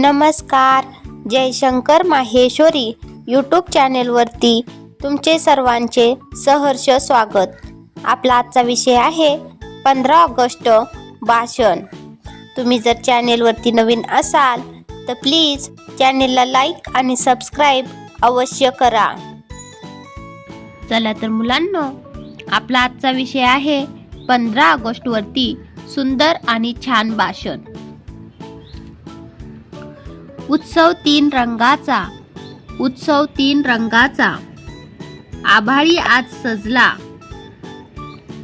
नमस्कार. जयशंकर माहेश्वरी यूट्यूब चॅनेलवरती तुमचे सर्वांचे सहर्ष स्वागत. आपला आजचा विषय आहे पंधरा ऑगस्ट भाषण. तुम्ही जर चॅनेलवरती नवीन असाल तर प्लीज चॅनेलला लाईक आणि सबस्क्राईब अवश्य करा. चला तर मुलांना आपला आजचा विषय आहे पंधरा ऑगस्टवरती सुंदर आणि छान भाषण. उत्सव तीन रंगाचा. उत्सव तीन रंगाचा. आभाळी आज सजला.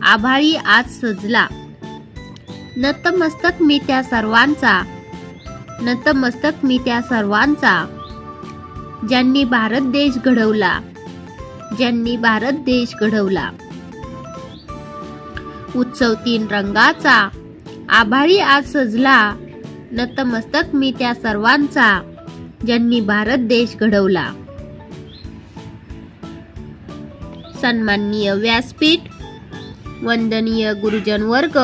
आभाळी आज सजला. नतमस्तक मी त्या सर्वांचा. नतमस्तक मी त्या सर्वांचा. ज्यांनी भारत देश घडवला. ज्यांनी भारत देश घडवला. उत्सव तीन रंगाचा. आभाळी आज सजला. नतमस्तक मी त्या सर्वांचा ज्यांनी भारत देश घडवला. सन्माननीय व्यासपीठ वंदनीय गुरुजन वर्ग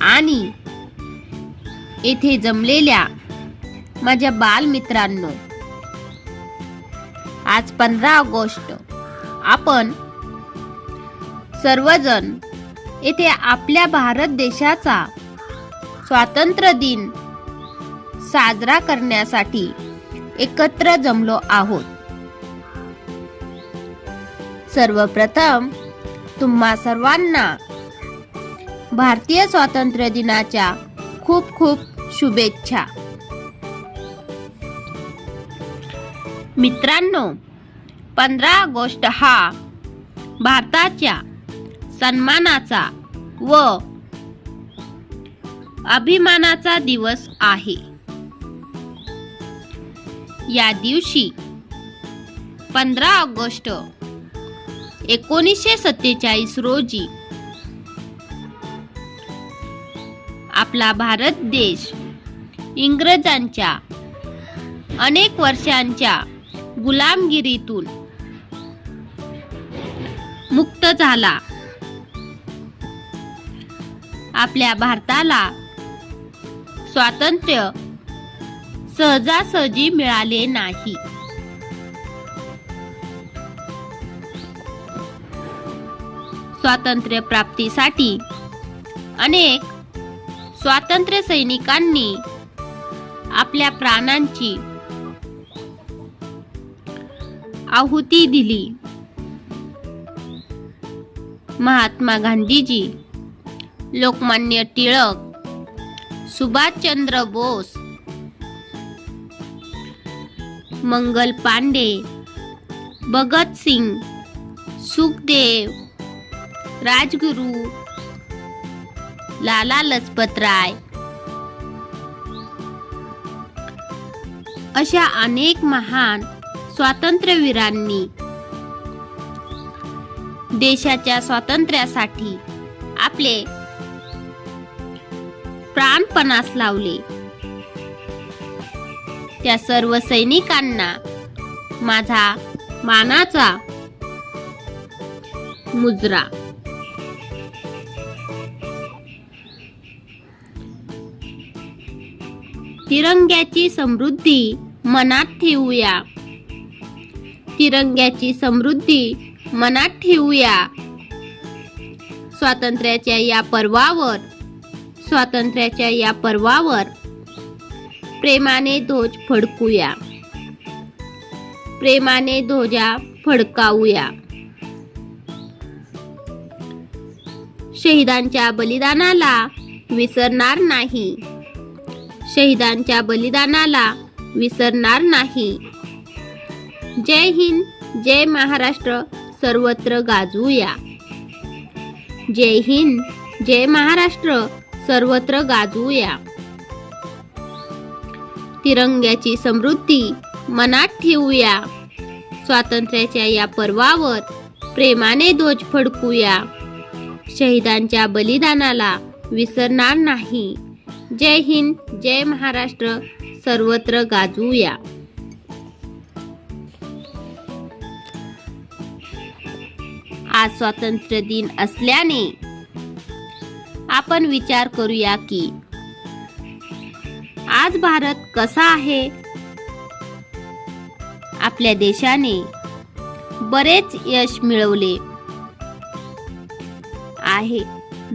आणि येथे जमलेल्या माझ्या बालमित्रांनो आज पंधरा ऑगस्ट आपण सर्वजण येथे आपल्या भारत देशाचा स्वातंत्र्य दिन साजरा करण्यासाठी एकत्र जमलो आहोत. सर्वप्रथम तुम्हा सर्वांना भारतीय स्वातंत्र्य दिनाच्या खूप खूप शुभेच्छा. मित्रांनो पंधरा ऑगस्ट हा भारताच्या सन्मानाचा व अभिमानाचा दिवस आहे. या दिवशी पंधरा ऑगस्ट एकोणीसशे सत्तेचाळीस रोजी आपला भारत देश इंग्रजांच्या अनेक वर्षांच्या गुलामगिरीतून मुक्त झाला. आपल्या भारताला स्वातंत्र्य. सहजासहजी मिळाले नाही. स्वातंत्र्य प्राप्तीसाठी अनेक स्वातंत्र्य सैनिकांनी आपल्या प्राणांची आहुती दिली. महात्मा गांधीजी लोकमान्य टिळक सुभाषचंद्र बोस मंगल पांडे भगत सिंग सुखदेव राजगुरू लाला लजपत राय. अशा अनेक महान स्वातंत्र्यवीरांनी देशाच्या स्वातंत्र्यासाठी आपले प्राणपणास लावले. त्या सर्व सैनिकांना माझा मानाचा मुजरा. तिरंग्याची समृद्धी मनात ठेवूया. तिरंग्याची समृद्धी मनात ठेवूया. स्वातंत्र्याच्या या पर्वावर स्वातंत्र्याच्या या पर्वावर प्रेमाने ध्वज फडकूया. प्रेमाने ध्वजा फडकावूया. शहीदांच्या बलिदानाला विसरणार नाही. शहीदांच्या बलिदानाला विसरणार नाही. जय हिंद जय महाराष्ट्र सर्वत्र गाजवूया जय हिंद जय महाराष्ट्र सर्वत्र गाजवूया तिरंग्याची समृद्धी मनात ठेवूया. स्वातंत्र्याच्या या पर्वावर प्रेमाने ध्वज फडकूया. शहीदांच्या बलिदानाला विसरणार नाही. जय हिंद जय महाराष्ट्र सर्वत्र गाजवूया आज स्वातंत्र्य दिन असल्याने आपण विचार करूया की आज भारत कसा आहे? आपल्या देशाने बरेच यश मिळवले आहे.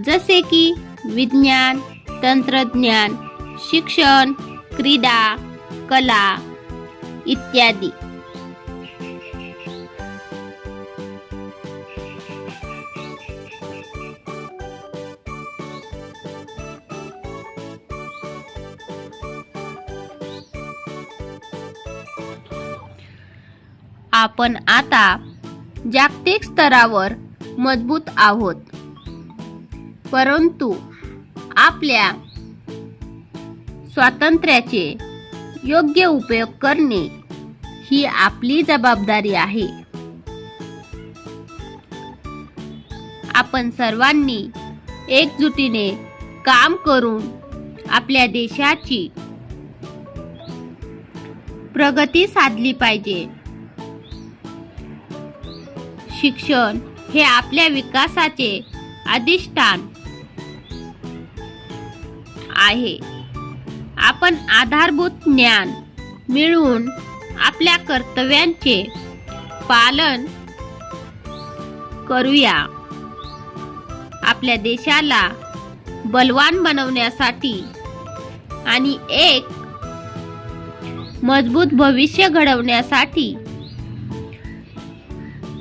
जसे की विज्ञान तंत्रज्ञान शिक्षण क्रीडा कला इत्यादी. आपण आता जागतिक स्तरावर मजबूत आहोत. परंतु आपल्या स्वातंत्र्याचे योग्य उपयोग करणे ही आपली जबाबदारी आहे. आपण सर्वांनी एकजुटीने काम करून आपल्या देशाची प्रगती साधली पाहिजे. शिक्षण हे आपल्या विकासाचे अधिष्ठान आहे. आपण आधारभूत ज्ञान मिळवून आपल्या कर्तव्यांचे पालन करूया. आपल्या देशाला बलवान बनवण्यासाठी आणि एक मजबूत भविष्य घडवण्यासाठी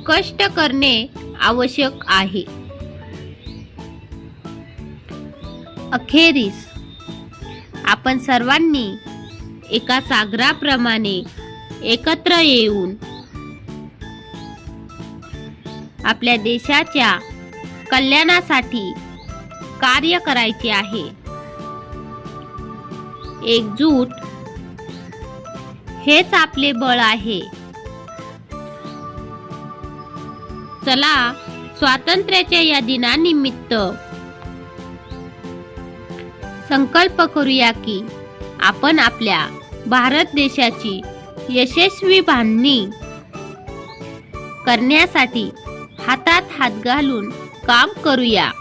कष्ट करणे आवश्यक आहे. अखेरीस आपण सर्वांनी एका सागराप्रमाणे एकत्र येऊन आपल्या देशाच्या कल्याणासाठी कार्य करायचे आहे. एकजूट हेच आपले बळ आहे. चला स्वातंत्र्याच्या या दिनानिमित्त संकल्प करूया की आपण आपल्या भारत देशाची यशस्वी बांधणी करण्यासाठी हातात हात घालून काम करूया.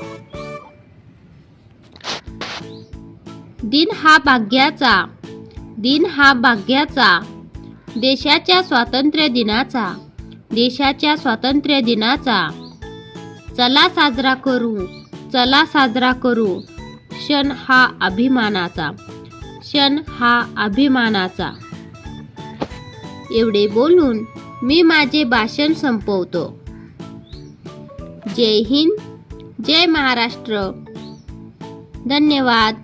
दिन हा भाग्याचा दिन हा भाग्याचा देशाच्या स्वातंत्र्य दिनाचा देशाच्या स्वातंत्र्य दिनाचा. चला साजरा करू चला साजरा करू. क्षण हा अभिमानाचा क्षण हा अभिमानाचा. एवढे बोलून मी माझे भाषण संपवतो. जय हिंद जय महाराष्ट्र. धन्यवाद.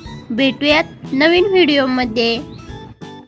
भेटूयात नवीन व्हिडिओमध्ये.